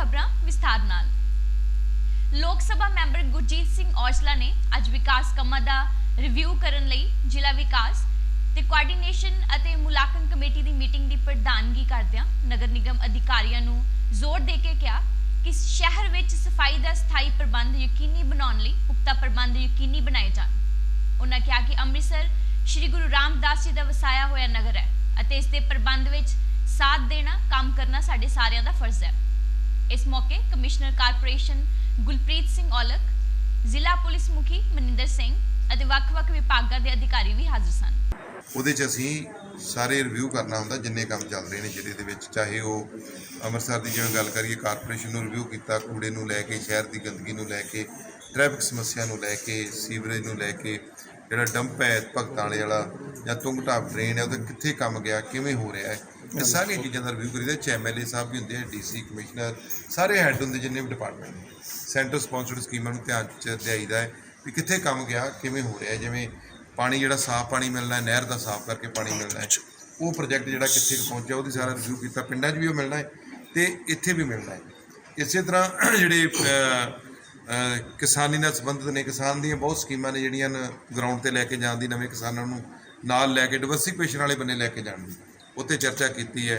ਖਬਰਾਂ ਵਿਸਥਾਰ ਨਾਲ। ਲੋਕ ਸਭਾ ਮੈਂਬਰ ਗੁਰਜੀਤ ਸਿੰਘ ਔਜਲਾ ਨੇ ਅੱਜ ਵਿਕਾਸ ਕੰਮਾਂ ਦਾ ਰਿਵਿਊ ਕਰਨ ਲਈ ਜ਼ਿਲ੍ਹਾ ਵਿਕਾਸ ਤੇ ਕੋਆਰਡੀਨੇਸ਼ਨ ਅਤੇ ਮੁਲਾਂਕਣ ਕਮੇਟੀ ਦੀ ਮੀਟਿੰਗ ਦੀ ਪ੍ਰਧਾਨਗੀ ਕਰਦਿਆਂ ਨਗਰ ਨਿਗਮ ਅਧਿਕਾਰੀਆਂ ਨੂੰ ਜ਼ੋਰ ਦੇ ਕੇ ਕਿਹਾ ਕਿ ਸ਼ਹਿਰ ਵਿੱਚ ਸਫ਼ਾਈ ਦਾ ਸਥਾਈ ਪ੍ਰਬੰਧ ਯਕੀਨੀ ਬਣਾਉਣ ਲਈ ਪੁਖਤਾ ਪ੍ਰਬੰਧ ਯਕੀਨੀ ਬਣਾਏ ਜਾਣ। ਉਹਨਾਂ ਕਿਹਾ ਕਿ ਅੰਮ੍ਰਿਤਸਰ ਸ੍ਰੀ ਗੁਰੂ ਰਾਮਦਾਸ ਜੀ ਦਾ ਵਸਾਇਆ ਹੋਇਆ ਨਗਰ ਹੈ ਅਤੇ ਇਸ ਦੇ ਪ੍ਰਬੰਧ ਵਿੱਚ ਸਾਥ ਦੇਣਾ, ਕੰਮ ਕਰਨਾ ਸਾਡੇ ਸਾਰਿਆਂ ਦਾ ਫਰਜ਼ ਹੈ। ਇਸ ਮੌਕੇ ਕਮਿਸ਼ਨਰ ਕਾਰਪੋਰੇਸ਼ਨ ਗੁਲਪ੍ਰੀਤ ਸਿੰਘ ਔਲਖ, ਜ਼ਿਲ੍ਹਾ ਪੁਲਿਸ ਮੁਖੀ ਮਨਿੰਦਰ ਸਿੰਘ ਅਤੇ ਵੱਖ-ਵੱਖ ਵਿਭਾਗਾਂ ਦੇ ਅਧਿਕਾਰੀ ਵੀ ਹਾਜ਼ਰ ਸਨ। ਉਹਦੇ 'ਚ ਅਸੀਂ ਸਾਰੇ ਰਿਵਿਊ ਕਰਨਾ ਹੁੰਦਾ, ਜਿੰਨੇ ਕੰਮ ਚੱਲ ਰਹੇ ਨੇ ਜ਼ਿਲ੍ਹੇ ਦੇ ਵਿੱਚ, ਚਾਹੇ ਉਹ ਅੰਮ੍ਰਿਤਸਰ ਦੀ ਜਿਵੇਂ ਗੱਲ ਕਰੀਏ, ਕਾਰਪੋਰੇਸ਼ਨ ਨੂੰ ਰਿਵਿਊ ਕੀਤਾ, ਕੂੜੇ ਨੂੰ ਲੈ ਕੇ, ਸ਼ਹਿਰ ਦੀ ਗੰਦਗੀ ਨੂੰ ਲੈ ਕੇ ਟ੍ਰੈਫਿਕ ਸਮੱਸਿਆ ਨੂੰ ਲੈ ਕੇ ਸੀਵਰੇਜ ਨੂੰ ਲੈ ਕੇ, ਜਿਹੜਾ ਡੰਪ ਹੈ ਭਗਤਾਂ ਵਾਲੇ ਵਾਲਾ ਜਾਂ ਤੁੰਗ ਡਰੇਨ ਹੈ, ਉਹਦਾ ਕਿੱਥੇ ਕੰਮ ਗਿਆ, ਕਿਵੇਂ ਹੋ ਰਿਹਾ ਹੈ ਇਹ ਸਾਰੀਆਂ ਚੀਜ਼ਾਂ ਦਾ ਰਿਵਿਊ ਕਰੀਦਾ ਚ ਐਮਐਲਏ ਸਾਹਿਬ ਵੀ ਹੁੰਦੇ ਆ ਡੀਸੀ ਕਮਿਸ਼ਨਰ ਸਾਰੇ ਹੈੱਡ ਹੁੰਦੇ ਜਿੰਨੇ ਵੀ ਡਿਪਾਰਟਮੈਂਟ ਨੇ। ਸੈਂਟਰ ਸਪਾਂਸਰਡ ਸਕੀਮਾਂ ਨੂੰ ਧਿਆਨ ਚ ਦਿਆਈਦਾ ਹੈ ਵੀ ਕਿੱਥੇ ਕੰਮ ਗਿਆ, ਕਿਵੇਂ ਹੋ ਰਿਹਾ, ਜਿਵੇਂ ਪਾਣੀ ਜਿਹੜਾ ਸਾਫ਼ ਪਾਣੀ ਮਿਲਣਾ, ਨਹਿਰ ਦਾ ਸਾਫ਼ ਕਰਕੇ ਪਾਣੀ ਮਿਲਣਾ ਉਹ ਪ੍ਰੋਜੈਕਟ ਜਿਹੜਾ ਕਿੱਥੇ ਪਹੁੰਚਿਆ, ਉਹਦੀ ਸਾਰਾ ਰਿਵਿਊ ਕੀਤਾ, ਪਿੰਡਾਂ 'ਚ ਵੀ ਉਹ ਮਿਲਣਾ ਹੈ ਤੇ ਇੱਥੇ ਵੀ ਮਿਲਣਾ ਹੈ। ਇਸੇ ਤਰ੍ਹਾਂ ਜਿਹੜੇ ਕਿਸਾਨੀ ਨਾਲ ਸੰਬੰਧਿਤ ਨੇ, ਕਿਸਾਨ ਦੀਆਂ ਬਹੁਤ ਸਕੀਮਾਂ ਨੇ ਜਿਹੜੀਆਂ ਗਰਾਊਂਡ ਤੇ ਲੈ ਕੇ ਜਾਣ ਦੀ, ਨਵੇਂ ਕਿਸਾਨਾਂ ਨੂੰ ਨਾਲ ਲੈ ਕੇ ਡਿਵਰਸਿਫਿਕੇਸ਼ਨ ਵਾਲੇ ਬੰਨੇ ਲੈ ਕੇ ਜਾਣ ਦੀ। ਉੱਤੇ ਚਰਚਾ ਕੀਤੀ ਹੈ।